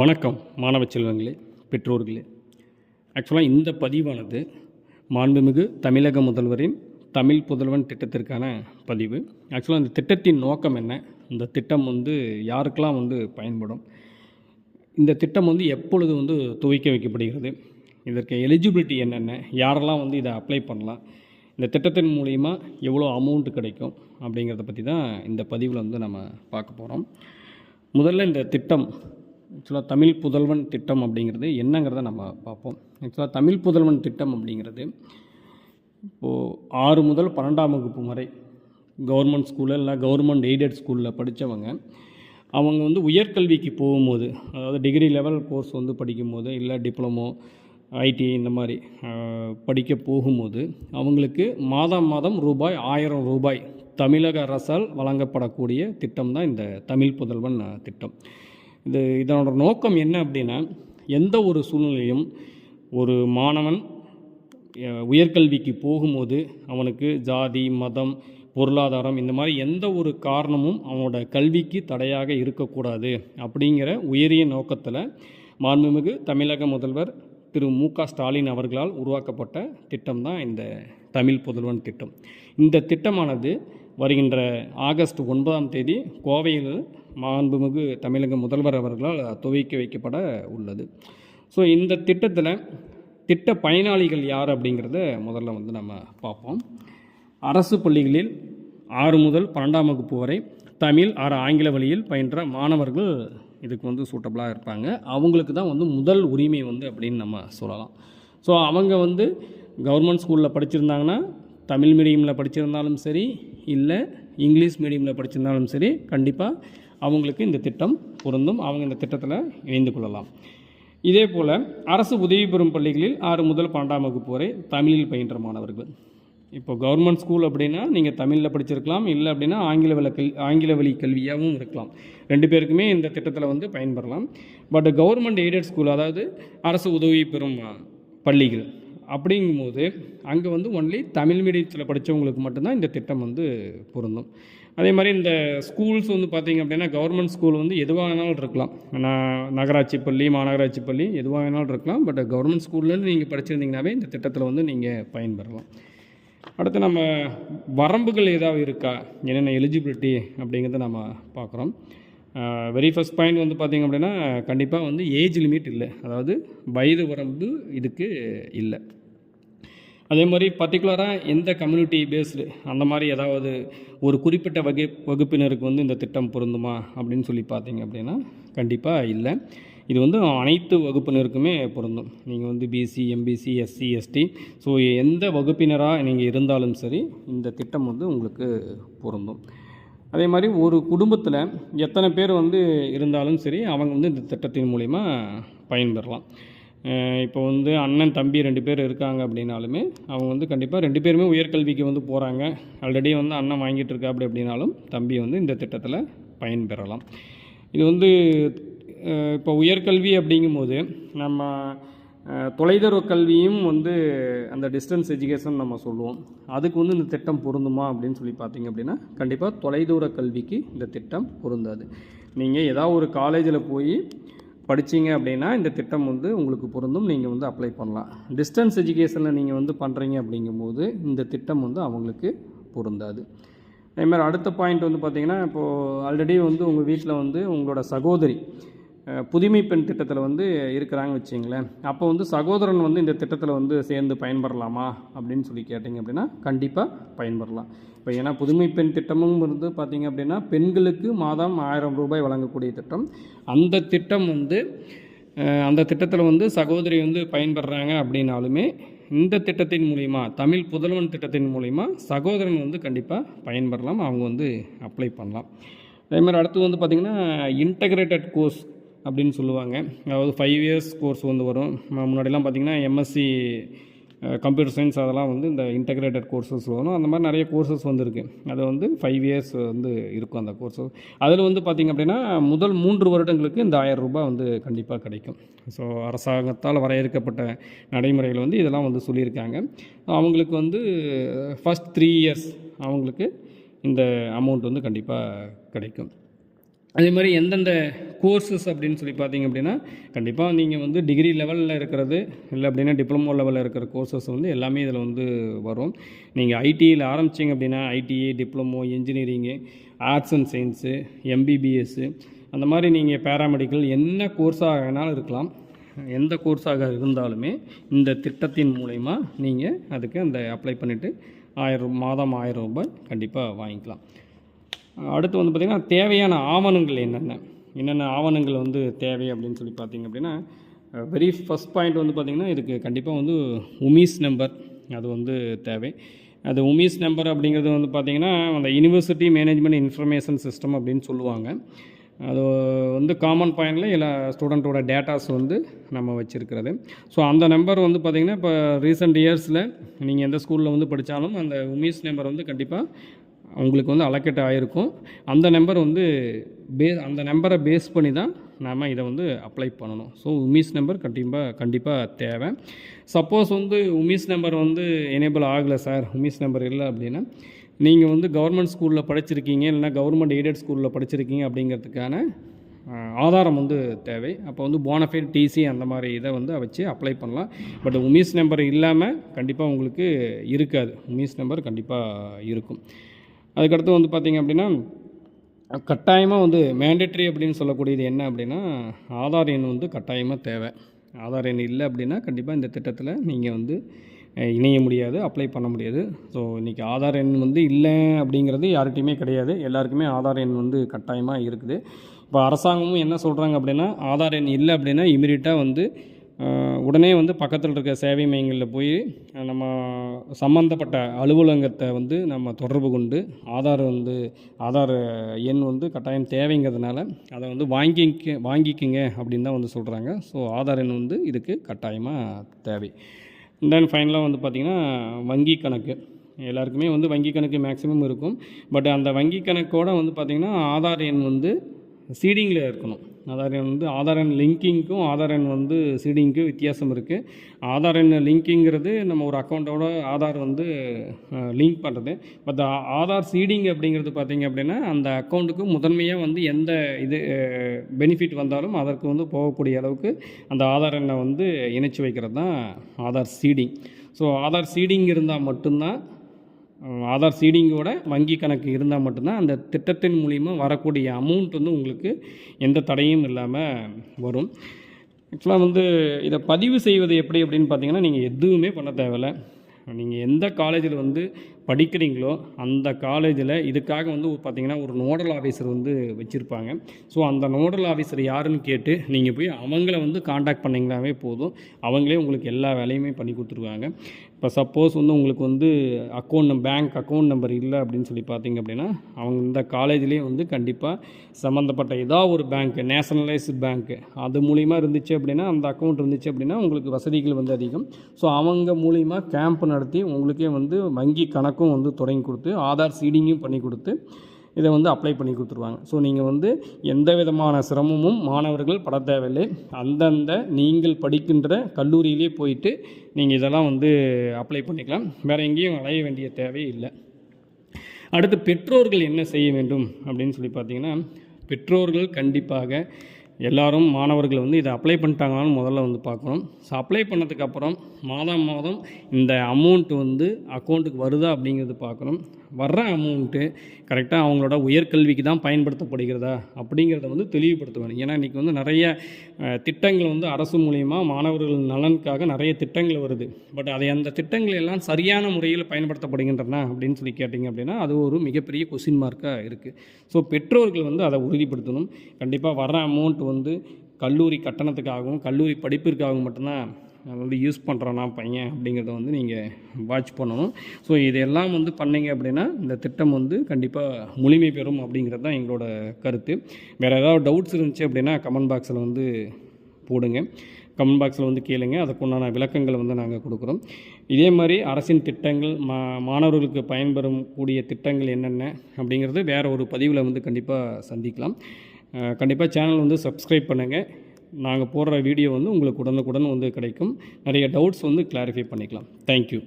வணக்கம் மாணவ செல்வங்களே பெற்றோர்களே. ஆக்சுவலாக இந்த பதிவானது மாண்புமிகு தமிழக முதல்வரின் தமிழ் புதல்வன் திட்டத்திற்கான பதிவு. ஆக்சுவலாக இந்த திட்டத்தின் நோக்கம் என்ன? இந்த திட்டம் வந்து யாருக்கெல்லாம் வந்து பயன்படும்? இந்த திட்டம் வந்து எப்பொழுது வந்து துவக்கி வைக்கப்படுகிறது? இதற்கு எலிஜிபிலிட்டி என்னென்ன? யாரெல்லாம் வந்து இதை அப்ளை பண்ணலாம்? இந்த திட்டத்தின் மூலிமா எவ்வளோ அமௌண்ட் கிடைக்கும்? அப்படிங்கிறத பற்றி தான் இந்த பதிவில் வந்து நம்ம பார்க்க போகிறோம் முதல்ல இந்த திட்டம் ஆக்சுவலாக தமிழ் புதல்வன் திட்டம் அப்படிங்கிறது என்னங்கிறத நம்ம பார்ப்போம். ஆக்சுவலாக தமிழ் புதல்வன் திட்டம் அப்படிங்கிறது இப்போது ஆறு முதல் பன்னெண்டாம் வகுப்பு வரை கவர்மெண்ட் ஸ்கூலில் இல்லை கவர்மெண்ட் எய்டட் ஸ்கூலில் படித்தவங்க அவங்க வந்து உயர்கல்விக்கு போகும்போது அதாவது டிகிரி லெவல் கோர்ஸ் வந்து படிக்கும்போது இல்லை டிப்ளமோ ஐடி இந்த மாதிரி படிக்க போகும்போது அவங்களுக்கு மாதம் மாதம் ரூபாய் ஆயிரம் ரூபாய் தமிழக அரசால் வழங்கப்படக்கூடிய திட்டம் தான் இந்த தமிழ் புதல்வன் திட்டம். இது இதனோட நோக்கம் என்ன அப்படின்னா எந்த ஒரு சூழ்நிலையும் ஒரு மாணவன் உயர்கல்விக்கு போகும்போது அவனுக்கு ஜாதி மதம் பொருளாதாரம் இந்த மாதிரி எந்த ஒரு காரணமும் அவனோட கல்விக்கு தடையாக இருக்கக்கூடாது அப்படிங்கிற உயரிய நோக்கத்தில் மாண்புமிகு தமிழக முதல்வர் திரு மு க ஸ்டாலின் அவர்களால் உருவாக்கப்பட்ட திட்டம் தான் இந்த தமிழ் புதல்வன் திட்டம். இந்த திட்டமானது வருகின்ற ஆகஸ்ட் ஒன்பதாம் தேதி கோவையில் மாண்புமிகு தமிழக முதல்வர் அவர்களால் துவக்கி வைக்கப்பட உள்ளது. ஸோ இந்த திட்டத்தில் திட்ட பயனாளிகள் யார் அப்படிங்கிறத முதல்ல வந்து நம்ம பார்ப்போம். அரசு பள்ளிகளில் ஆறு முதல் பன்னெண்டாம் வகுப்பு வரை தமிழ் ஆறு ஆங்கில வழியில் பயின்ற மாணவர்கள் இதுக்கு வந்து சூட்டபுளாக இருப்பாங்க. அவங்களுக்கு தான் வந்து முதல் உரிமை வந்து அப்படின்னு நம்ம சொல்லலாம். ஸோ அவங்க வந்து கவர்மெண்ட் ஸ்கூலில் படிச்சிருந்தாங்கன்னா தமிழ் மீடியமில் படிச்சிருந்தாலும் சரி இல்லை இங்கிலீஷ் மீடியமில் படிச்சிருந்தாலும் சரி கண்டிப்பாக அவங்களுக்கு இந்த திட்டம் பொருந்தும். அவங்க இந்த திட்டத்தில் இணைந்து கொள்ளலாம். இதே போல் அரசு உதவி பெறும் பள்ளிகளில் ஆறு முதல் பன்னெண்டாம் வகுப்பு வரை தமிழில் பயின்ற மாணவர்கள். இப்போ கவர்மெண்ட் ஸ்கூல் அப்படின்னா நீங்கள் தமிழில் படிச்சிருக்கலாம் இல்லை அப்படின்னா ஆங்கில வழி கல் ஆங்கில வழி கல்வியாகவும் இருக்கலாம். ரெண்டு பேருக்குமே இந்த திட்டத்தில் வந்து பயன்பெறலாம் பட் கவர்மெண்ட் எய்டட் ஸ்கூல் அதாவது அரசு உதவி பெறும் பள்ளிகள் அப்படிங்கும்போது அங்கே வந்து ஒன்லி தமிழ் மீடியத்தில் படித்தவங்களுக்கு மட்டும்தான் இந்த திட்டம் வந்து பொருந்தும். அதே மாதிரி இந்த ஸ்கூல்ஸ் வந்து பார்த்திங்க அப்படின்னா கவர்மெண்ட் ஸ்கூல் வந்து எதுவாக வேணாலும் இருக்கலாம். நான் நகராட்சி பள்ளி மாநகராட்சி பள்ளி எதுவாக வேணாலும் இருக்கலாம். பட் கவர்மெண்ட் ஸ்கூல்லேருந்து நீங்கள் படிச்சிருந்தீங்கனாவே இந்த திட்டத்தில் வந்து நீங்கள் பயன்பெறலாம். அடுத்து நம்ம வரம்புகள் ஏதாவது இருக்கா? என்னென்ன எலிஜிபிலிட்டி அப்படிங்கிறத நம்ம பார்க்குறோம் வெரி ஃபஸ்ட் பாயிண்ட் வந்து பார்த்திங்க அப்படின்னா கண்டிப்பாக வந்து ஏஜ் லிமிட் இல்லை. அதாவது வயது வரம்பு இதுக்கு இல்லை. அதே மாதிரி பர்டிகுலராக எந்த கம்யூனிட்டி பேஸ்டு அந்த மாதிரி ஏதாவது ஒரு குறிப்பிட்ட வகை வகுப்பினருக்கு வந்து இந்த திட்டம் பொருந்துமா அப்படின்னு சொல்லி பார்த்தீங்க அப்படின்னா கண்டிப்பாக இல்லை. இது வந்து அனைத்து வகுப்பினருக்குமே பொருந்தும். நீங்கள் வந்து BC MBC SC ST so எந்த வகுப்பினராக நீங்கள் இருந்தாலும் சரி இந்த திட்டம் வந்து உங்களுக்கு பொருந்தும். அதே மாதிரி ஒரு குடும்பத்தில் எத்தனை பேர் வந்து இருந்தாலும் சரி அவங்க வந்து இந்த திட்டத்தின் மூலிமா பயன்பெறலாம். இப்போ வந்து அண்ணன் தம்பி ரெண்டு பேர் இருக்காங்க அப்படின்னாலுமே அவங்க வந்து கண்டிப்பாக ரெண்டு பேருமே உயர்கல்விக்கு வந்து போகிறாங்க ஆல்ரெடி வந்து அண்ணன் வாங்கிட்டு இருக்கா அப்படி அப்படின்னாலும் தம்பி வந்து இந்த திட்டத்தில் பயன்பெறலாம் இது வந்து இப்போ உயர்கல்வி அப்படிங்கும்போது நம்ம தொலைதூர கல்வியும் வந்து அந்த டிஸ்டன்ஸ் எஜுகேஷன் நம்ம சொல்லுவோம். அதுக்கு வந்து இந்த திட்டம் பொருந்துமா அப்படின்னு சொல்லி பார்த்தீங்க அப்படின்னா கண்டிப்பாக தொலைதூர கல்விக்கு இந்த திட்டம் பொருந்தாது. நீங்கள் ஏதாவது ஒரு காலேஜில் போய் படிச்சீங்க அப்படின்னா இந்த திட்டம் வந்து உங்களுக்கு பொருந்தும். நீங்கள் வந்து அப்ளை பண்ணலாம். டிஸ்டன்ஸ் எஜுகேஷனில் நீங்கள் வந்து பண்ணுறீங்க அப்படிங்கும்போது இந்த திட்டம் வந்து அவங்களுக்கு பொருந்தாது. அதே மாதிரி அடுத்த பாயிண்ட் வந்து பார்த்தீங்கன்னா இப்போது ஆல்ரெடி வந்து உங்கள் வீட்டில் வந்து உங்களோட சகோதரி புதுமை பெண் திட்டத்தில் வந்து இருக்கிறாங்க வச்சிங்களேன் அப்போ வந்து சகோதரன் வந்து இந்த திட்டத்தில் வந்து சேர்ந்து பயன்பெறலாமா அப்படின்னு சொல்லி கேட்டிங்க அப்படின்னா கண்டிப்பாக பயன்பெறலாம். இப்போ ஏன்னா புதுமை பெண் திட்டமும் வந்து பார்த்திங்க அப்படின்னா பெண்களுக்கு மாதம் ஆயிரம் ரூபாய் வழங்கக்கூடிய திட்டம். அந்த திட்டம் வந்து அந்த திட்டத்தில் வந்து சகோதரி வந்து பயன்பெறாங்க அப்படின்னாலுமே இந்த திட்டத்தின் மூலிமா தமிழ் புதல்வன் திட்டத்தின் மூலிமா சகோதரன் வந்து கண்டிப்பாக பயன்பெறலாம் அவங்க வந்து அப்ளை பண்ணலாம். அதே மாதிரி அடுத்து வந்து பார்த்திங்கன்னா இன்டகிரேட்டட் கோர்ஸ் அப்படின்னு சொல்லுவாங்க. அதாவது ஃபைவ் இயர்ஸ் கோர்ஸ் வந்து வரும். முன்னாடிலாம் பார்த்திங்கன்னா எம்எஸ்சி கம்ப்யூட்டர் சயின்ஸ் அதெல்லாம் வந்து இந்த இன்டகிரேட்டட் கோர்சஸ் வரும். அந்த மாதிரி நிறைய கோர்சஸ் வந்துருக்கு. அது வந்து ஃபைவ் இயர்ஸ் வந்து இருக்கும் அந்த கோர்சஸ் அதில் வந்து பார்த்திங்க அப்படின்னா முதல் மூன்று வருடங்களுக்கு இந்த ஆயிரம் ரூபாய் வந்து கண்டிப்பாக கிடைக்கும். ஸோ அரசாங்கத்தால் வரையறுக்கப்பட்ட நடைமுறைகள் வந்து இதெல்லாம் வந்து சொல்லியிருக்காங்க. அவங்களுக்கு வந்து ஃபஸ்ட் த்ரீ இயர்ஸ் அவங்களுக்கு இந்த அமௌண்ட் வந்து கண்டிப்பாக கிடைக்கும். அதே மாதிரி எந்தெந்த கோர்சஸ் அப்படின்னு சொல்லி பார்த்தீங்க அப்படின்னா கண்டிப்பாக நீங்கள் வந்து டிகிரி லெவலில் இருக்கிறது இல்லை அப்படின்னா டிப்ளமோ லெவலில் இருக்கிற கோர்சஸ் வந்து எல்லாமே இதில் வந்து வரும். நீங்கள் ஐடியில் ஆரம்பிச்சிங்க அப்படின்னா ITA diploma engineering arts and science MBBS அந்த மாதிரி நீங்கள் பேராமெடிக்கல் என்ன கோர்ஸாக வேணாலும் இருக்கலாம். எந்த கோர்ஸாக இருந்தாலுமே இந்த திட்டத்தின் மூலயமா நீங்கள் அதுக்கு அந்த அப்ளை பண்ணிவிட்டு ஆயிரம் மாதம் ஆயிரம் ரூபாய் கண்டிப்பாக வாங்கிக்கலாம். அடுத்து வந்து பார்த்திங்கன்னா தேவையான ஆவணங்கள் என்னென்ன? என்னென்ன ஆவணங்கள் வந்து தேவை அப்படின்னு சொல்லி பார்த்தீங்க அப்படின்னா வெரி ஃபஸ்ட் பாயிண்ட் வந்து பார்த்திங்கன்னா இதுக்கு கண்டிப்பாக வந்து உமீஸ் நம்பர் அது வந்து தேவை. அது உமீஸ் நம்பர் அப்படிங்கிறது வந்து பார்த்திங்கன்னா அந்த யூனிவர்சிட்டி மேனேஜ்மெண்ட் இன்ஃபர்மேஷன் சிஸ்டம் அப்படின்னு சொல்லுவாங்க. அது வந்து காமன் பாயிண்டில் எல்லா ஸ்டூடெண்ட்டோட டேட்டாஸ் வந்து நம்ம வச்சுருக்கிறது. ஸோ அந்த நம்பர் வந்து பார்த்திங்கன்னா இப்போ ரீசெண்ட் இயர்ஸில் நீங்கள் எந்த ஸ்கூலில் வந்து படித்தாலும் அந்த உமீஸ் நம்பர் வந்து கண்டிப்பாக உங்களுக்கு வந்து அலக்கெட் ஆகிருக்கும் அந்த நம்பர் வந்து பே அந்த நம்பரை பேஸ் பண்ணி தான் நாம் இதை வந்து அப்ளை பண்ணணும். ஸோ உமீஸ் நம்பர் கண்டிப்பாக கண்டிப்பாக தேவை. சப்போஸ் வந்து உமீஸ் நம்பர் வந்து எனேபிள் ஆகலை சார் உமீஸ் நம்பர் இல்லை அப்படின்னா நீங்கள் வந்து கவர்மெண்ட் ஸ்கூலில் படிச்சிருக்கீங்க இல்லைனா கவர்மெண்ட் எய்டட் ஸ்கூலில் படிச்சிருக்கீங்க அப்படிங்கிறதுக்கான ஆதாரம் வந்து தேவை. அப்போ வந்து போனஃபைட் டிசி அந்த மாதிரி இதை வந்து வச்சு அப்ளை பண்ணலாம். பட் உமீஸ் நம்பர் இல்லாமல் கண்டிப்பாக உங்களுக்கு இருக்காது. உமீஸ் நம்பர் கண்டிப்பாக இருக்கும். அதுக்கடுத்து வந்து பார்த்திங்க அப்படின்னா கட்டாயமாக வந்து மேண்டேட்ரி அப்படின்னு சொல்லக்கூடியது என்ன அப்படின்னா ஆதார் எண் வந்து கட்டாயமாக தேவை. ஆதார் எண் இல்லை அப்படின்னா கண்டிப்பாக இந்த திட்டத்தில் நீங்கள் வந்து இணைய முடியாது அப்ளை பண்ண முடியாது. ஸோ இன்றைக்கி ஆதார் எண் வந்து இல்லை அப்படிங்கிறது யார்கிட்டையுமே கிடையாது. எல்லாருக்குமே ஆதார் எண் வந்து கட்டாயமாக இருக்குது. இப்போ அரசாங்கமும் என்ன சொல்கிறாங்க அப்படின்னா ஆதார் எண் இல்லை அப்படின்னா இமீடியட்டாக வந்து உடனே வந்து பக்கத்தில் இருக்க சேவை மையங்களில் போய் நம்ம சம்மந்தப்பட்ட அலுவலகத்தை வந்து நம்ம தொடர்பு கொண்டு ஆதார் வந்து ஆதார் எண் வந்து கட்டாயம் தேவைங்கிறதுனால அதை வந்து வாங்கிக்க வாங்கிக்கிங்க அப்படின்னு தான் வந்து சொல்கிறாங்க ஸோ ஆதார் எண் வந்து இதுக்கு கட்டாயமாக தேவை. தென் ஃபைனலாக வந்து பார்த்திங்கன்னா வங்கி கணக்கு. எல்லாருக்குமே வந்து வங்கி கணக்கு மேக்ஸிமம் இருக்கும். பட் அந்த வங்கி கணக்கோட வந்து பார்த்திங்கன்னா ஆதார் எண் வந்து சீடிங்கில் இருக்கணும். ஆதார் எண் வந்து ஆதார் எண் லிங்கிங்க்கும் ஆதார் எண் வந்து சீடிங்க்கும் வித்தியாசம் இருக்குது ஆதார் எண் லிங்கிங்கிறது நம்ம ஒரு அக்கௌண்ட்டோட ஆதார் வந்து லிங்க் பண்ணுறது பட் ஆதார் சீடிங் அப்படிங்கிறது பார்த்திங்க அப்படின்னா அந்த அக்கௌண்ட்டுக்கு முதன்மையாக வந்து எந்த இது பெனிஃபிட் வந்தாலும் அதற்கு வந்து போகக்கூடிய அளவுக்கு அந்த ஆதார் எண்ணை வந்து இணைச்சி வைக்கிறது தான் Aadhaar seeding so Aadhaar seeding இருந்தால் மட்டும்தான் ஆதார் சீடிங்கோட வங்கி கணக்கு இருந்தால் மட்டும்தான் அந்த திட்டத்தின் மூலிமா வரக்கூடிய அமௌண்ட் வந்து உங்களுக்கு எந்த தடையும் இல்லாமல் வரும். ஆக்சுவலாக வந்து இதை பதிவு செய்வது எப்படி அப்படின்னு பார்த்தீங்கன்னா நீங்கள் எதுவுமே பண்ண தேவையில்ல. நீங்கள் எந்த காலேஜில் வந்து படிக்கிறீங்களோ அந்த காலேஜில் இதுக்காக வந்து பார்த்தீங்கன்னா ஒரு நோடல் ஆஃபீஸர் வந்து வச்சுருப்பாங்க. ஸோ அந்த நோடல் ஆஃபீஸர் யாருன்னு கேட்டு நீங்கள் போய் அவங்கள வந்து காண்டாக்ட் பண்ணிங்கனாவே போதும். அவங்களே உங்களுக்கு எல்லா வேலையுமே பண்ணி கொடுத்துருவாங்க. இப்போ சப்போஸ் வந்து உங்களுக்கு வந்து அக்கௌண்ட் பேங்க் அக்கௌண்ட் நம்பர் இல்லை அப்படின்னு சொல்லி பார்த்தீங்க அப்படின்னா அவங்க இந்த காலேஜ்லேயே வந்து கண்டிப்பாக சம்மந்தப்பட்ட ஏதாவது ஒரு பேங்க்கு நேஷனலைஸ்டு பேங்க்கு அது மூலிமா இருந்துச்சு அப்படின்னா அந்த அக்கௌண்ட் இருந்துச்சு அப்படின்னா உங்களுக்கு வசதிகள் வந்து அதிகம். ஸோ அவங்க மூலிமா கேம்ப் நடத்தி உங்களுக்கே வந்து வங்கி கணக்கு கணக்கும் வந்து தொடங்கி கொடுத்து ஆதார் சீடிங்கும் பண்ணி கொடுத்து இதை வந்து அப்ளை பண்ணி கொடுத்துருவாங்க. ஸோ நீங்கள் வந்து எந்த விதமான சிரமமும் மாணவர்கள் பட தேவையில்லை. அந்தந்த நீங்கள் படிக்கின்ற கல்லூரியிலே போயிட்டு நீங்கள் இதெல்லாம் வந்து அப்ளை பண்ணிக்கலாம். வேறு எங்கேயும் அலைய வேண்டிய தேவை இல்லை. அடுத்து பெற்றோர்கள் என்ன செய்ய வேண்டும் அப்படின்னு சொல்லி பார்த்தீங்கன்னா பெற்றோர்கள் கண்டிப்பாக எல்லாரும் மாணவர்கள் வந்து இதை அப்ளை பண்ணிட்டாங்களான்னு முதல்ல வந்து பார்க்கணும். ஸோ அப்ளை பண்ணதுக்கப்புறம் மாதம் மாதம் இந்த அமௌண்ட் வந்து அக்கௌண்ட்டுக்கு வருதா அப்படிங்கிறது பார்க்கணும். வர்ற அமௌண்ட்டு கரெக்டாக அவங்களோட உயர்கல்விக்கு தான் பயன்படுத்தப்படுகிறதா அப்படிங்கிறத வந்து தெளிவுபடுத்த வேணும் ஏன்னா இன்றைக்கி வந்து நிறைய திட்டங்கள் வந்து அரசு மூலயமா மாணவர்கள் நலனுக்காக நிறைய திட்டங்கள் வருது. பட் அதை அந்த திட்டங்கள் எல்லாம் சரியான முறையில் பயன்படுத்தப்படுகின்றன அப்படின்னு சொல்லி கேட்டிங்க அப்படின்னா அது ஒரு மிகப்பெரிய கொஸ்டின் மார்க்காக இருக்குது ஸோ பெற்றோர்கள் வந்து அதை உறுதிப்படுத்தணும். கண்டிப்பாக வர்ற அமௌண்ட் வந்து கல்லூரி கட்டணத்துக்காகவும் கல்லூரி படிப்பிற்காகவும் மட்டும்தான் வந்து யூஸ் பண்ணுறானா பையன் அப்படிங்கிறத வந்து நீங்கள் வாட்ச் பண்ணணும். ஸோ இதெல்லாம் வந்து பண்ணீங்க அப்படின்னா இந்த திட்டம் வந்து கண்டிப்பாக முழுமை பெறும் அப்படிங்கிறது தான் எங்களோட கருத்து. வேறு ஏதாவது டவுட்ஸ் இருந்துச்சு அப்படின்னா கமெண்ட் பாக்ஸில் வந்து போடுங்க. கமெண்ட் பாக்ஸில் வந்து கேளுங்க. அதுக்குண்டான விளக்கங்களை வந்து நாங்கள் கொடுக்குறோம். இதே மாதிரி அரசின் திட்டங்கள் மா மாணவர்களுக்கு பயன்பெறும் கூடிய திட்டங்கள் என்னென்ன அப்படிங்கிறது வேறு ஒரு பதிவில் வந்து கண்டிப்பாக சந்திக்கலாம். கண்டிப்பாக சேனல் வந்து சப்ஸ்கிரைப் பண்ணுங்கள் நாங்கள் போடுற வீடியோ வந்து உங்களுக்கு உடனுக்குடன் வந்து கிடைக்கும். நிறைய டவுட்ஸ் வந்து கிளாரிஃபை பண்ணிக்கலாம். தேங்க்யூ